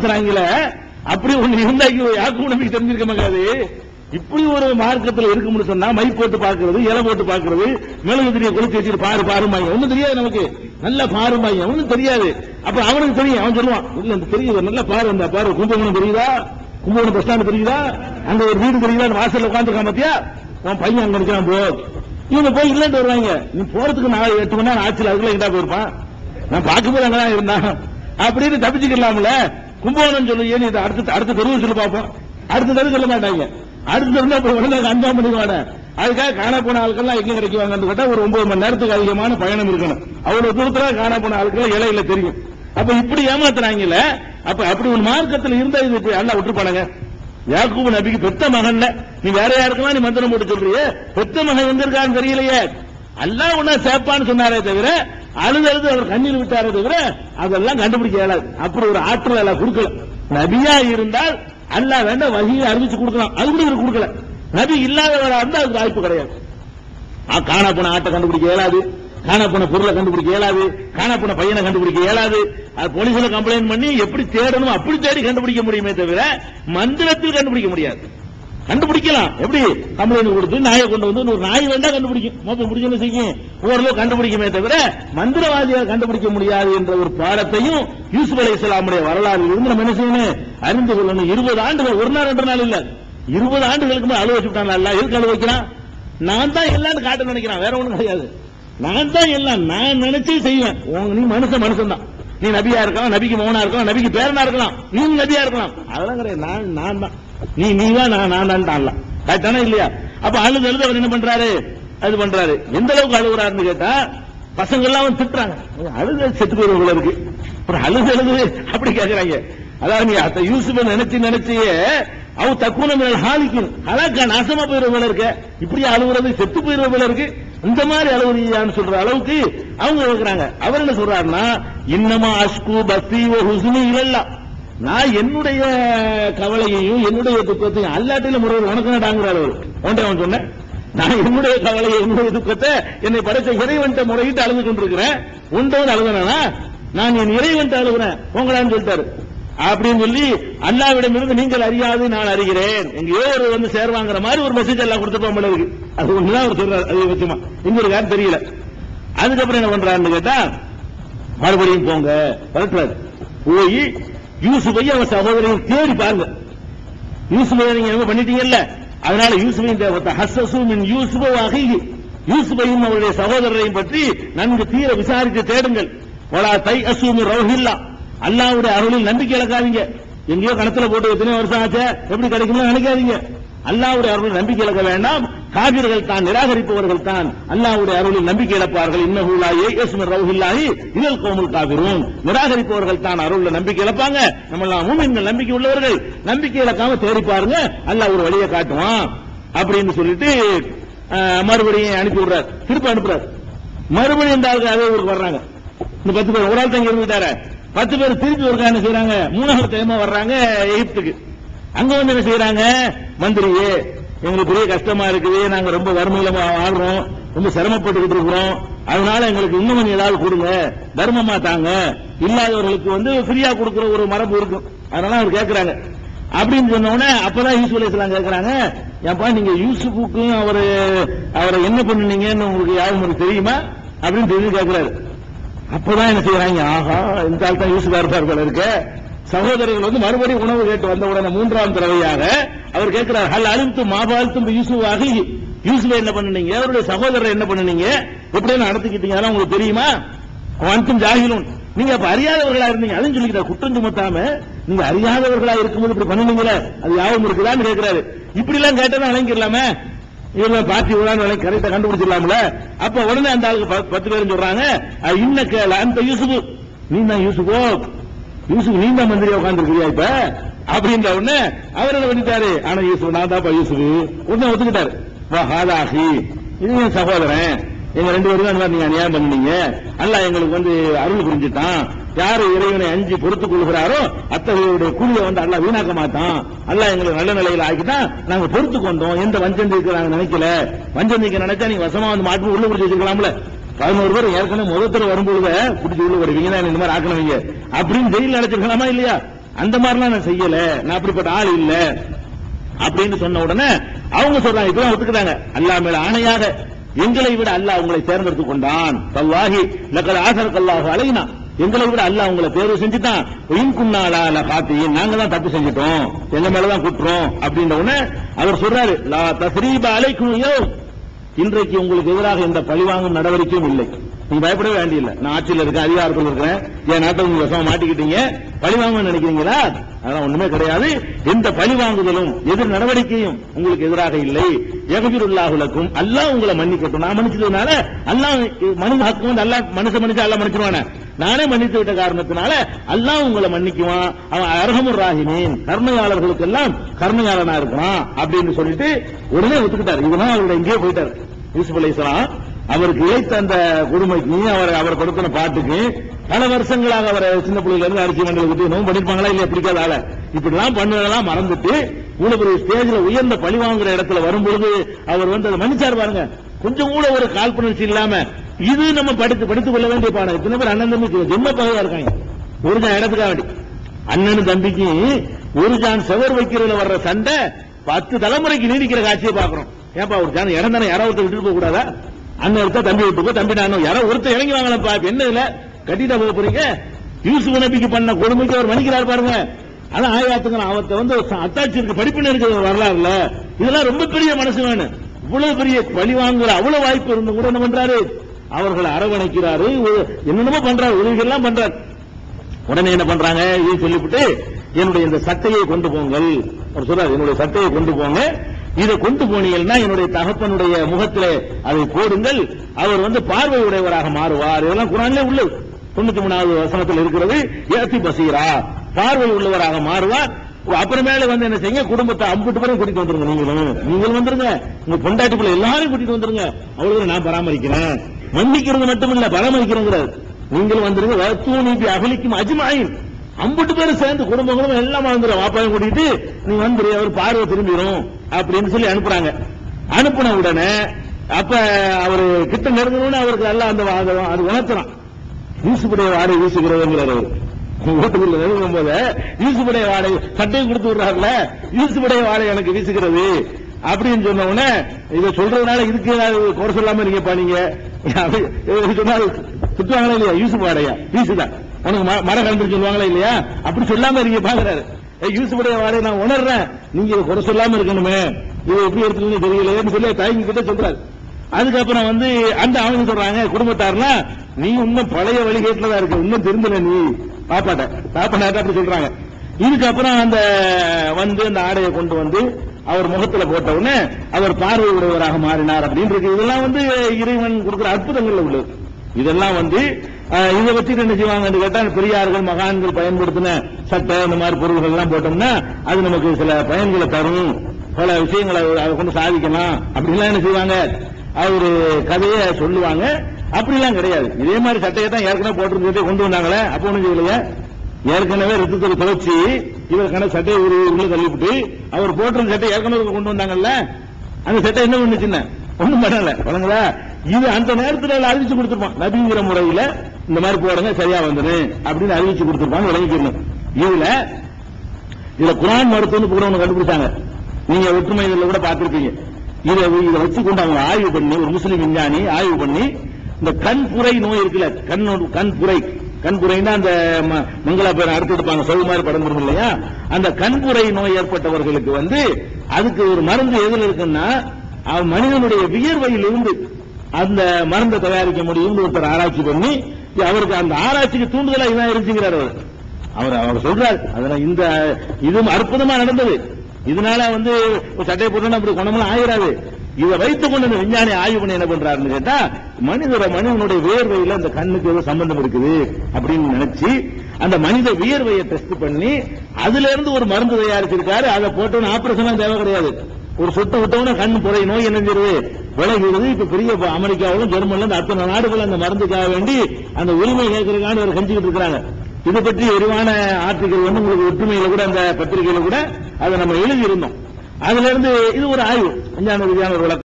ஏமாத்துறாங்களே அப்படி ஒண்ணு இருந்தா யாக்கும் நம்பிக்கை தெரிஞ்சிருக்க மாட்டாது. இப்படி ஒரு மார்க்கத்துல இருக்கும்னு சொன்னா மை போட்டு பாக்குறது இலை போட்டு பாக்குறது மேலும் தெரிய கொளுத்தி வச்சுட்டு பாரு பாருமாங்க ஒன்னும் தெரியாது நமக்கு. நல்ல பாருமாங்க ஒன்னும் தெரியாது. அப்ப அவனுக்கு தெரியும். அவன் சொல்லுவான் இல்ல இந்த தெரியுது. நல்ல பாரு அந்த பாரு. கும்பகோணம் தெரியுதா? கும்பகோணம் பஸ் ஸ்டாண்ட் தெரியுதா? அங்க ஒரு வீடு தெரியுதா? அந்த வாசல்ல உட்காந்துருக்கான் பாத்தியா? உன் பையன் அங்க நிக்கிறான் போ. இவங்க போய் இல்லன்னு வருவாங்க நீ போறதுக்கு நான் எட்டு மணி நேரம் ஆச்சுல அதுக்குள்ள எங்கடா போயிருப்பான்? நான் பார்க்கும்போது அங்கதான் இருந்தான். அப்படின்னு தப்பிச்சுக்கலாம்ல. கும்பகோணம் சொல்லு ஏன் இது அடுத்த அடுத்த தெருவு சொல்லி பார்ப்போம். அடுத்த தெருவு சொல்ல மாட்டாங்க. அடுத்த தெருவு அப்புறம் உடனே அஞ்சாம் பண்ணிக்குவாங்க அதுக்காக காணா போன ஆட்கள்லாம் எங்க கிடைக்குவாங்கன்னு கேட்டா ஒரு ஒன்பது மணி நேரத்துக்கு அதிகமான பயணம் இருக்கணும். அவ்வளவு தூரத்துல காணா போன ஆட்கள் இலையில தெரியும். அப்ப இப்படி ஏமாத்துறாங்கல்ல அப்ப அப்படி ஒரு மார்க்கத்தில் இருந்தா இது இப்படி அல்ல விட்டுருப்பானுங்க. யாக்கூப் நபிக்கு பெத்த மகன்ல நீ வேற யாருக்கெல்லாம் நீ மந்திரம் போட்டு சொல்றிய? பெத்த மகன் எங்க இருக்கான்னு தெரியலையே. அல்லாஹ் உன்ன சேப்பான்னு சொன்னாரே தவிர அழுது அழுது அவர் கண்ணீர் விட்டாரே தவிர அதெல்லாம் கண்டுபிடிக்க இயலாது. அப்படி ஒரு ஆற்றல் எல்லாம் கொடுக்கல. நபியா இருந்தால் அல்லாஹ் வேண்டாம் வகையை அறிவிச்சு கொடுக்கலாம். அது கூட இவருக்கு கொடுக்கல. நபி இல்லாதவரா இருந்தா அதுக்கு வாய்ப்பு கிடையாது. காணா போன ஆட்டை கண்டுபிடிக்க இயலாது. காணா போன பொருளை கண்டுபிடிக்க இயலாது. காணா போன பையனை கண்டுபிடிக்க இயலாது. அது போலீஸ்ல கம்ப்ளைண்ட் பண்ணி எப்படி தேடணும் அப்படி தேடி கண்டுபிடிக்க முடியுமே தவிர மந்திரத்தில் கண்டுபிடிக்க முடியாது. கண்டுபிடிக்கலாம். எப்படி? கம்ப்ளைண்ட் கொடுத்து நாயை கொண்டு வந்து ஒரு நாய் வேண்டா கண்டுபிடிக்கும். மொத்தம் முடிஞ்சு செய்யும்? ஓரளவு கண்டுபிடிக்குமே தவிர மந்திரவாதியால் கண்டுபிடிக்க முடியாது என்ற ஒரு பாடத்தையும் யூசுப் அலி இஸ்லாமுடைய வரலாறு இருந்து நம்ம என்ன செய்யணும்? அறிந்து கொள்ளணும். இருபது ஆண்டுகள் ஒரு நாள் ரெண்டு நாள் இல்ல. இருபது ஆண்டுகளுக்கு மேல அழுவ வச்சுட்டான் நல்லா இருக்கு அழுவ வைக்கிறான்? நான் தான் எல்லாம் காட்ட நினைக்கிறான். வேற ஒண்ணும் கிடையாது. நான் தான் எல்லாம் நான் நினைச்சு செய்வேன். நீ மனுஷன் மனுஷன் தான். நீ நபியா இருக்கலாம் நபிக்கு மௌனா இருக்கலாம் நபிக்கு பேரனா இருக்கலாம். நீ நபியா இருக்கலாம். அதெல்லாம் கிடையாது. நான் நான் தான். நீ நீ தான் நான் நான் தான் கரெக்டானா இல்லையா? அப்ப அழுது அழுது அவர் என்ன பண்றாரு? அது பண்றாரு. எந்த அளவுக்கு அழுகுறாருன்னு கேட்டா பசங்க எல்லாம் அவன் திட்டுறாங்க அழுது செத்து போயிருவங்கள இருக்கு. அப்புறம் அழுது அழுது அப்படி கேட்கறாங்க அதாவது நீ அத்த யூசுஃபை நினைச்சு நினைச்சியே அவ தக்குன மேல் ஹாலிக்கும் அழகா நாசமா போயிருவங்கள இருக்க. இப்படி அழுகுறது செத்து போயிருவங்கள இருக்கு. இந்த மாதிரி அழுகுறியான்னு சொல்ற அளவுக்கு அவங்க இருக்கிறாங்க அவர் என்ன சொல்றாருன்னா இன்னமா அஷ்கு பஸ்தி ஓ ஹுஸ்னி இல்லல்லா நான் என்னுடைய கவலையையும் என்னுடைய துக்கத்தையும் அல்லாட்டில முறை உனக்கு நடாங்கிறார் அவர் ஒன்றை அவன் சொன்னேன் நான் என்னுடைய கவலையை என்னுடைய துக்கத்தை என்னை படைச்ச இறைவன்ட்ட முறையிட்டு அழுது கொண்டிருக்கிறேன். உண்டவன் அழுகுறானா நான் என் இறைவன்ட்ட அழுகுறேன். உங்களான்னு சொல்லிட்டாரு. அப்படின்னு சொல்லி அல்லாவிடம் இருந்து நீங்கள் அறியாது நான் அறிகிறேன். எங்கேயோ ஒரு வந்து சேர்வாங்கிற மாதிரி ஒரு மெசேஜ் எல்லாம் கொடுத்துப்போம் போல இருக்கு. அது ஒண்ணுதான் அவர் சொல்றாரு அதிகபட்சமா எங்க இருக்காரு தெரியல. அதுக்கப்புறம் என்ன பண்றாருன்னு கேட்டா மறுபடியும் போங்க பரட்டுறாரு போய் யூசுஃபையும் அவன் சகோதரையும் தேடி பாருங்க. யூசுஃபை நீங்க என்ன பண்ணிட்டீங்கல்ல? அதனால யூசுஃபையும் தேவத்தை ஹஸ்ஸசு மின் யூசுஃப வகையி யூசுஃபையும் அவருடைய சகோதரரையும் பற்றி நன்கு தீர விசாரித்து தேடுங்கள். வலா தை அசூமி ரவுஹில்லா அல்லாவுடைய அருளில் நம்பிக்கை இழக்காதீங்க. எங்கேயோ கணத்துல போட்டு எத்தனையோ வருஷம் ஆச்சு. எப்படி கிடைக்கும்னு நினைக்காதீங்க. அல்லாவுடைய அருளில் நம்பிக்கை இழக்க வேண்டாம். காவிர்கள் தான் நிராகரிப்பவர்கள் தான் அல்லாவுடைய அருளில் நம்பிக்கை இழப்பார்கள். இன்னஹு லா கோமுல் காவிரும் நிராகரிப்பவர்கள் தான் அருளில் நம்பிக்கை இழப்பாங்க. நம்ம மூமின்கள் நம்பிக்கை உள்ளவர்கள். நம்பிக்கை இழக்காம தேடி பாருங்க. அல்லாஹ் ஒரு வழியை காட்டுவான். அப்படின்னு சொல்லிட்டு மறுபடியும் அனுப்பி விடுறார். திருப்பி அனுப்புறாரு. மறுபடியும் இந்த ஆளுக்கு அதே ஊருக்கு வர்றாங்க. இந்த பத்து பேர் ஒரு ஆள் தங்கி இருந்துட்டாரு. பத்து பேர் திருப்பி ஒரு என்ன செய்யறாங்க மூணாவது டைமா வர்றாங்க எகிப்துக்கு. அங்க வந்து என்ன செய்யறாங்க மந்திரியே எங்களுக்கு பெரிய கஷ்டமா இருக்குது. நாங்க ரொம்ப வறுமையில வாழ்றோம். ரொம்ப சிரமப்பட்டுக்கிட்டு இருக்கிறோம். அதனால எங்களுக்கு இன்னும் கொஞ்சம் ஏதாவது கொடுங்க. தர்மமா தாங்க. இல்லாதவர்களுக்கு வந்து ஃப்ரீயா கொடுக்குற ஒரு மரபு இருக்கும். அதனால அவர் கேட்கிறாங்க அப்படின்னு சொன்ன அப்பதான் யூசுப் அலைஹிஸ்ஸலாம் கேட்கறாங்க ஏப்பா நீங்க யூசுஃபுக்கும் அவர் அவரை என்ன பண்ணுனீங்கன்னு உங்களுக்கு யாரும் உங்களுக்கு தெரியுமா? அப்படின்னு தெரிஞ்சு கேட்கிறாரு அப்பதான் என்ன செய்யறாங்க ஆஹா இந்த ஆள் தான் யூசுஃபா இருப்பார் போல இருக்க. சகோதரர்கள் வந்து மறுபடியும் உணவு கேட்டு வந்த உடனே மூன்றாம் தடவையாக அவர் கேட்கிறார் ஹல் அழித்து மாபாலித்தும் யூசுப் யூசுவை என்ன பண்ணுனீங்க? அவருடைய சகோதரர் என்ன பண்ணுனீங்க? எப்படின்னு நடத்திக்கிட்டீங்க அதெல்லாம் உங்களுக்கு தெரியுமா? அன்றும் ஜாகிலும் நீங்க அப்ப அறியாதவர்களா இருந்தீங்க. அதுவும் சொல்லிக்கிற குற்றம் சுமத்தாம நீங்க அறியாதவர்களா இருக்கும்போது இப்படி பண்ணுனீங்களே அது யாவும் இருக்குதான்னு கேட்கிறாரு. இப்படி எல்லாம் கேட்டதான் விளங்கிடலாமே இவங்க பார்ட்டி விழான்னு கரெக்டா கண்டுபிடிச்சிடலாம்ல. அப்ப உடனே அந்த ஆளுக்கு பத்து- பத்து பேரும் சொல்றாங்க "அஹ், இன்னக்க அந்த யூசுப் நீ தான் யூசுபோ யூசுப் நீ தான் மந்திரியா உட்காந்துருக்கிறியா இப்ப? அப்படின்ற உடனே அவர் என்ன பண்ணிட்டாரு? ஆனா யூசுப் நான் தான்ப்பா யூசுப். உடனே ஒத்துக்கிட்டாரு. வா ஹாதாஹி இது என் சகோதரன். எங்க ரெண்டு பேரும் தான் நீங்க அநியாயம் பண்ணீங்க அல்ல எங்களுக்கு வந்து அருள் புரிஞ்சுட்டான். யாரு இறைவனை அஞ்சு பொறுத்துக் கொள்கிறாரோ அத்தகையோடைய கூலியை வந்து அல்ல வீணாக்க மாட்டான். அல்லாஹ் எங்களை நல்ல நிலையில ஆக்கிட்டான் நாங்க பொறுத்து கொண்டோம். எந்த வஞ்சந்திக்கு நாங்க நினைக்கல. வஞ்சந்திக்கு நினைச்சா நீங்க வசமா வந்து மாட்டு உள்ள பிடிச்சி வச்சிருக்கலாம்ல. பதினோரு பேர் ஏற்கனவே முதல் வரும்பொழுது பிடிச்சி உள்ள வருவீங்க தான் இந்த மாதிரி ஆக்கணவீங்க அப்படின்னு ஜெயில நினைச்சிருக்கலாமா இல்லையா? அந்த மாதிரிலாம் நான் செய்யல. நான் அப்படிப்பட்ட ஆள் இல்ல. அப்படின்னு சொன்ன உடனே அவங்க சொல்றாங்க இப்பதான் ஒத்துக்கிறாங்க அல்லா மேல ஆணையாக எங்களை விட அல்லாஹ் அவங்களை தேர்ந்தெடுத்து கொண்டான். தல்லாஹி லக்கல் ஆசரக்கல்லாஹு அலைனா. எங்களை விட அல்லாஹ் அவங்களை தேர்வு செஞ்சுட்டான். இன் குன்னாலா நாங்க தான் தப்பு செஞ்சுட்டோம். எங்க மேலதான் குற்றம். அப்படின்ற உடனே அவர் சொல்றாரு லா தஸ்ரீபா அலைக்கும் யோ இன்றைக்கு உங்களுக்கு எதிராக எந்த பழிவாங்கும் நடவடிக்கையும் இல்லை. நீங்க பயப்படவே வேண்டியதில்லை நான் ஆட்சியில் இருக்க அதிகாரத்தில் இருக்கிறேன். என் நாட்டை நீங்க விஷமா மாட்டிக்கிட்டீங்க. பழிவாங்க நினைக்கிறீங்களா? அதெல்லாம் ஒண்ணுமே கிடையாது. எந்த பழி வாங்குதலும் எதிர் நடவடிக்கையும் உங்களுக்கு எதிராக இல்லை. எகபிருல்லாஹுலக்கும் அல்லாஹ் உங்களை மன்னிக்கட்டும். நான் மன்னிச்சதுனால அல்லாஹ் மனித ஹக்கு வந்து அல்லாஹ் மனுஷ மன்னிச்சா அல்லாஹ் மன்னிச்சிருவானே. நானே மன்னித்து விட்ட காரணத்தினால அல்லாஹ் உங்களை மன்னிக்குவான். அவன் அரகமுர் ராகினேன் கர்மையாளர்களுக்கு எல்லாம் கர்மையாளனா இருக்கிறான் அப்படின்னு சொல்லிட்டு உடனே ஒத்துக்கிட்டார். இதுதான் அவரோட எங்கேயோ போயிட்டார். யூசுப் அலைஹிஸ்ஸலாம் அவருக்கு இழைத்த அந்த கொடுமைக்கு அவர் அவர் கொடுக்கிற பாட்டுக்கு பல வருஷங்களாக அவரை சின்ன பிள்ளைல இருந்து அரிசி மண்டல விட்டு நோம்பு பண்ணிருப்பாங்களா இல்லையா? பிடிக்காத ஆள. இப்படிலாம் பண்ணுவதெல்லாம் மறந்துட்டு இவ்வளவு பெரிய ஸ்டேஜ்ல உயர்ந்த பழி வாங்குற இடத்துல வரும்பொழுது அவர் வந்து அதை மன்னிச்சார் பாருங்க. கொஞ்சம் கூட ஒரு காழ்ப்புணர்ச்சி இல்லாம இது நம்ம படித்து படித்துக் கொள்ள வேண்டிய பாடம். இத்தனை பேர் அண்ணன் தம்பி ஜென்ம பகையா இருக்காங்க. ஒரு தான் இடத்துக்காக வேண்டி தம்பிக்கு ஒரு ஜான் செவர் வைக்கிறதுல வர்ற சண்டை பத்து தலைமுறைக்கு நீடிக்கிற காட்சியை பாக்குறோம் ஏப்பா ஒரு ஜான் இடம் தானே? யாரோ ஒருத்தர் விட்டு போக கூடாதா அண்ணன் ஒருத்தர் தம்பி விட்டு போ தம்பி நான் யாரோ ஒருத்தர் இறங்கி வாங்கலப்பா இப்ப என்ன இல்ல கட்டிட்டா போக போறீங்க? யூசுப் நபிக்கு பண்ண கொடுமைக்கு அவர் மன்னிக்கிறார் பாருங்க. ஆனா ஆயாத்துக்கு அவத்தை வந்து அத்தாட்சி இருக்கு படிப்புன்னு இருக்கிற வரலாறுல. இதெல்லாம் ரொம்ப பெரிய மனசு வேணும். இவ்வளவு பெரிய பழி வாங்குற அவ்வளவு வாய்ப்பு இருந்தும் கூட என்ன பண்றாரு? அவர்களை அரவணைக்கிறாரு. என்னென்னமோ பண்றாரு. உதவிகள்லாம் பண்றாரு. உடனே என்ன பண்றாங்க? இது சொல்லிவிட்டு என்னுடைய இந்த சட்டையை கொண்டு போங்கள். அவர் சொல்றாரு என்னுடைய சட்டையை கொண்டு போங்க. இதை கொண்டு போனீங்கன்னா என்னுடைய தகப்பனுடைய முகத்தில் அதை போடுங்கள். அவர் வந்து பார்வை உடையவராக மாறுவார். இதெல்லாம் குரான்ல உள்ளது. தொண்ணூத்தி மூணாவது வசனத்தில் இருக்கிறது. ஏத்தி பசீரா. பார்வை உள்ளவராக மாறுவார். அப்புறமேல வந்து என்ன செய்யுங்க? குடும்பத்தை அம்புட்டு பிறகு கூட்டிட்டு வந்துருங்க. நீங்களும். நீங்களும் வந்துருங்க. உங்க பொண்டாட்டி பிள்ளை எல்லாரும் கூட்டிட்டு வந்துருங்க. அவ்வளவு நான் பராமரிக்கிறேன். மன்னிக்கிறது மட்டும் இல்ல பராமரிக்கிறேங்கிறார். நீங்களும் வந்துருங்க. வத்தூனி நீதி அகலிக்கும் அஜ்மாயின். அம்பட்டு பேரும் சேர்ந்து குடும்பங்களும் எல்லாம் வந்துடும் வாப்பாயும் கூட்டிட்டு நீ வந்துரு அவர் பார்வை திரும்பிடும் அப்படின்னு சொல்லி அனுப்புறாங்க. அனுப்புன உடனே அப்ப அவரு கிட்ட நெருங்கணும்னு அவருக்கு எல்லாம் அந்த அது உணர்த்தலாம். வீசுபடைய வாடகை வீசுகிறதுங்கிறார் அவர் வீட்டுக்குள்ள நெருங்கும் போது வீசுபடைய வாடகை சட்டையும் கொடுத்து விடுறாருல. வீசுபடைய வாடகை எனக்கு வீசுகிறது. அப்படின்னு சொன்ன உடனே இதை சொல்றதுனால இதுக்கு குறை சொல்லாம நீங்க அப்படி சொன்னால் திட்டுவாங்களா இல்லையா? யூசுப் வாடையா யூசுதான் உனக்கு ம- மரம் கலந்து சொல்லுவாங்களா இல்லையா? அப்படி சொல்லாம இருக்கீங்க பாக்குறாரு. யூஸ் யூசுபுடைய வாடகை நான் உணர்றேன். நீங்க இதை குறை சொல்லாம இருக்கணுமே. இது எப்படி எடுத்துக்கணும் தெரியலையேன்னு சொல்லி தாய்ங்க கிட்ட சொல்றாரு. அதுக்கப்புறம் வந்து அந்த அவங்க சொல்றாங்க குடும்பத்தார்னா நீ இன்னும் பழைய வழிகேட்டுல தான் இருக்க. இன்னும் திருந்தல நீ. பாப்பாட்ட. பாப்பாட்ட அப்படி சொல்றாங்க. இதுக்கப்புறம் அந்த வந்து அந்த ஆடையை கொண்டு வந்து அவர் முகத்துல போட்ட உடனே அவர் பார்வை உடையவராக மாறினார் அப்படின்னு இருக்கு. இதெல்லாம் வந்து இறைவன் கொடுக்கிற அற்புதங்கள்ல உள்ளது. இதெல்லாம் வந்து இதை வச்சு என்ன செய்வாங்கன்னு கேட்டா பெரியார்கள் மகான்கள் பயன்படுத்தின சட்டை இந்த மாதிரி பொருள்கள் எல்லாம் போட்டோம்னா அது நமக்கு சில பயன்களை தரும். பல விஷயங்களை அதை கொண்டு சாதிக்கலாம். அப்படிலாம் என்ன செய்வாங்க? அவரு கதையை சொல்லுவாங்க. அப்படிலாம் கிடையாது. இதே மாதிரி சட்டையை தான் ஏற்கனவே போட்டிருந்ததை கொண்டு வந்தாங்களே. அப்போ ஒண்ணும் செய்யலையே. ஏற்கனவே ரத்தத்தை துவைச்சு இவருக்கான சட்டையை ஒரு உள்ள தள்ளிவிட்டு அவர் போட்டிருந்த சட்டை ஏற்கனவே கொண்டு வந்தாங்கல்ல? அந்த சட்டை என்ன பண்ணுச்சுன்னு ஒண்ணும் பண்ணல. வழங்குதா? இது அந்த நேரத்துல அறிவிச்சு கொடுத்துருப்பான். நபிங்கிற முறையில இந்த மாதிரி போடுங்க சரியா வந்துரு அப்படின்னு அறிவிச்சு கொடுத்துருப்பாங்க விளங்கிக்கணும் இதுல இதுல குரான் மருத்துவம்னு கூட ஒன்று கண்டுபிடிச்சாங்க. நீங்க ஒற்றுமை இதில் கூட பார்த்திருப்பீங்க. இதை இதை வச்சு கொண்டு அவங்க ஆய்வு பண்ணி ஒரு முஸ்லீம் விஞ்ஞானி ஆய்வு பண்ணி இந்த கண் புரை நோய் இருக்குல்ல கண் கண் புரை கண்புரைன்னா அந்த ம- மங்களா பேர் அடுத்து எடுப்பாங்க. சவு மாதிரி படம் கொடுக்கும் இல்லையா? அந்த கண்புரை நோய் ஏற்பட்டவர்களுக்கு வந்து அதுக்கு ஒரு மருந்து எதுல இருக்குன்னா மனிதனுடைய மனிதனுடைய வியர்வையிலிருந்து அந்த மருந்தை தயாரிக்க முடியும் ஒருத்தர் ஆராய்ச்சி பண்ணி அவருக்கு அந்த ஆராய்ச்சிக்கு தூண்டுதலா இதான் இருந்துங்கிறார் அவர். அவர் அவர் சொல்றார் அதனால இந்த இது அற்புதமா நடந்தது. இதனால வந்து சட்டை போட்டு அப்படி குணமெல்லாம் ஆயிராது. இதை வைத்துக் கொண்டு இந்த விஞ்ஞானி ஆய்வு என்ன பண்றாருன்னு கேட்டா மனிதர மனிதனுடைய வியர்வையில அந்த கண்ணுக்கு ஏதோ சம்பந்தம் இருக்குது அப்படின்னு நினைச்சு அந்த மனித வியர்வையை டெஸ்ட் பண்ணி அதுல இருந்து ஒரு மருந்து தயாரிச்சிருக்காரு. அதை போட்டோன்னு ஆபரேஷன் தேவை கிடையாது. ஒரு சொட்டு விட்டவன கண் புறை நோய் என்னஞ்சிருது விலகிடுது. இப்ப பெரிய அமெரிக்காவிலும் ஜெர்மன்ல அத்தனை நாடுகள் அந்த மருந்துக்காக வேண்டி அந்த உரிமை கேட்கறதுக்கான ஒரு செஞ்சுக்கிட்டு இருக்கிறாங்க. இது பற்றி விரிவான ஆர்டிகல் வந்து உங்களுக்கு ஒற்றுமையில கூட அந்த பத்திரிகையில கூட அதை நம்ம எழுதி இருந்தோம் அதுல இருந்து இது ஒரு ஆய்வு. அஞ்சாம் ரீதியான ஒரு விளக்கம்.